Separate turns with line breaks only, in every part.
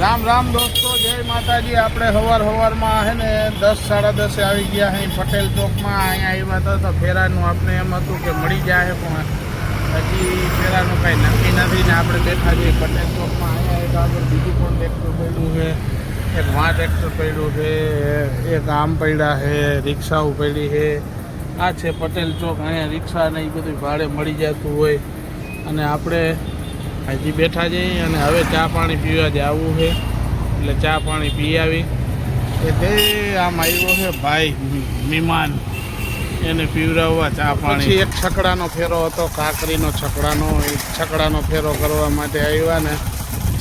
રામ રામ દોસ્તો, જય માતાજી. આપણે હવાર હવારમાં હે ને દસ, સાડા દસે આવી ગયા અહીં પટેલ ચોકમાં. અહીંયા આવ્યા હતા તો ફેરાનું આપણે એમ હતું કે મળી જાય પણ હજી ફેરાનું કાંઈ નક્કી નથી ને આપણે બેઠા છીએ પટેલ ચોકમાં. અહીંયા એક આગળ બીજું પણ ટ્રેક્ટર પડ્યું છે. એક વાં ટ્રેક્ટર પડ્યું છે. એક આમ પડ્યા છે. રિક્ષાઓ પડી છે. આ છે પટેલ ચોક. અહીંયા રિક્ષા ને એ બધું ભાડે મળી જતું હોય. અને આપણે હજી બેઠા જઈએ અને હવે ચા પાણી પીવા જવું છે. એટલે ચા પાણી પી આવી. એ તે આમ આવ્યો છે ભાઈ મહેમાન એને પીવડાવવા ચા પાણી. પછી એક છકડાનો ફેરો હતો કાકરીનો છકડાનો. એ છકડાનો ફેરો કરવા માટે આવ્યા ને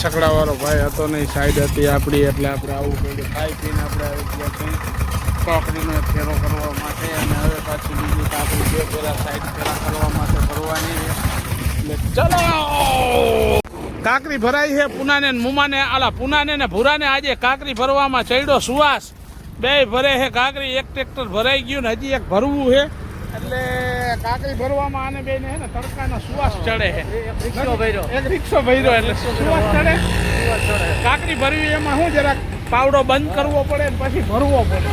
છકડાવાળો ભાઈ હતો નહીં સાઈડ હતી આપણી એટલે આપણે આવું પડ્યું ખાઈ પીને આપણે આવી ગયા છીએ. કાકરીનો ફેરો કરવા માટે અને હવે પાછી બીજી કાકરી બે ફેરા સાઈડ ફેરા કરવા માટે ભરવાની છે. એટલે ચલો! કાકરી ભરાઈ છે. પૂનાને મુમાને આલા પૂનાને ને ભૂરાને આજે કાકરી ભરવામાં ચડ્યો સુવાસ. બે ભરે છે કાકરી એક ટ્રેક્ટર ભરાઈ ગયું ને હજી એક ભરવું છે. એટલે કાકરી ભરવામાં આને છે ને તડકાનો સુવાસ ચડે છે.
ભર્યો.
એક રિક્ષો ભર્યો એટલે સુવાસ ચડે? કાકરી ભરવી એમાં શું જરાક પાવડો બંધ કરવો પડે ને પછી ભરવો પડે?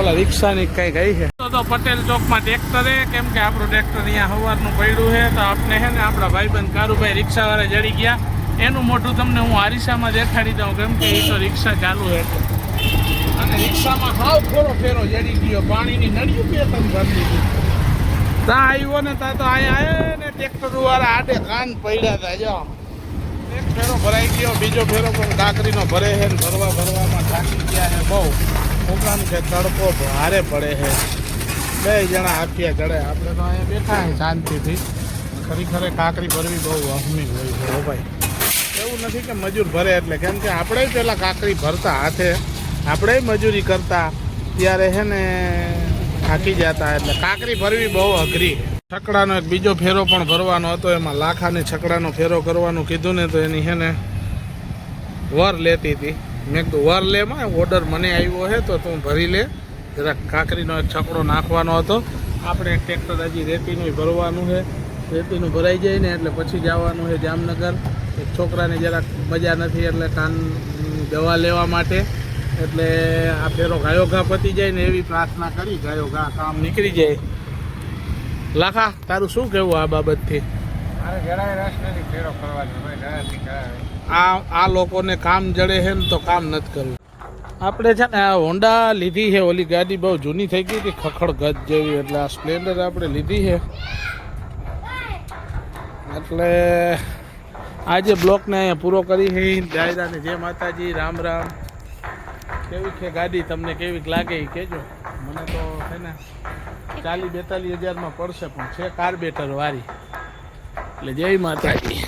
ઓલા રિક્ષાની કઈ ગઈ છે. તો પટેલ ચોકમાં ટ્રેક્ટરે કેમ કે આપણું ટ્રેક્ટર અહીંયા સવારનું પડ્યું છે, તો આપણે છે ને આપણા ભાઈબંધ કારુભાઈ રિક્ષાવાળા જડી ગયા. એનું મોઢું તમને હું આરીસામાં દેખાડી દઉં, કેમ કે એ તો રિક્ષા ચાલુ છે. અને રિક્ષામાં હાવ ખોરો ફેરો જડી ગયો, પાણીની નળિયું બે તમે ભરી ત્યાં આવ્યો ને ત્યાં તો અહીંયા આવ્યો ને ટ્રેક્ટર વાળા આડે કાન પડ્યા હતા જો. એક ફેરો ભરાઈ ગયો, બીજો ફેરો પણ કાકરીનો ભરે છે ભરવા ભરવામાં થાકી ગયા છે બહુ. ઉપરાંત કે તડકો ભારે પડે છે. બે જણા હાથિયા ચડે. આપણે તો અહીંયા બેઠા શાંતિથી. ખરેખર કાકરી ભરવી બહુ અહમી હોય છે ભાઈ. એવું નથી કે મજૂર ભરે એટલે. કેમ કે આપણે પહેલાં કાકરી ભરતા હાથે, આપણે મજૂરી કરતા, ત્યારે છે ને થાકી જતા એટલે કાકરી ભરવી બહુ અઘરી. છકડાનો એક બીજો ફેરો પણ ભરવાનો હતો, એમાં લાખાને છકડાનો ફેરો કરવાનું કીધું ને તો એની છે ને વર લેતી હતી. મેં કીધું, વર લેમાં ઓર્ડર મને આવ્યો છે તો તું ભરી લે. જરાક કાંકરીનો એક છકડો નાખવાનો હતો. આપણે એક ટ્રેક્ટર હજી રેતીનું ભરવાનું છે. રેતીનું ભરાઈ જાય ને એટલે પછી જવાનું છે જામનગર. એક છોકરાને જરાક મજા નથી એટલે કાન દવા લેવા માટે. એટલે આ ફેરો ગાયો ઘા પતી જાય ને એવી પ્રાર્થના કરી ગાયો ઘા કામ નીકળી જાય. લાખા તારું શું કહેવું આ બાબતથી? આ આ લોકોને કામ જડે છે ને તો કામ નથી કરવું. આપણે છે ને આ હોન્ડા લીધી છે, ઓલી ગાડી બહુ જૂની થઈ ગઈ હતી, ખખડ ગજ જેવી, એટલે આ સ્પ્લેન્ડર આપણે લીધી છે. એટલે આજે બ્લોકને અહીંયા પૂરો કરી છે. ડાયરાને જય માતાજી, રામ રામ. કેવી છે ગાડી તમને કેવી લાગે એ કહેજો. મને તો છે ને ચાલીસ બેતાલીસ હજારમાં પડશે, પણ છે કાર્બેટર વાળી. એટલે જય માતાજી.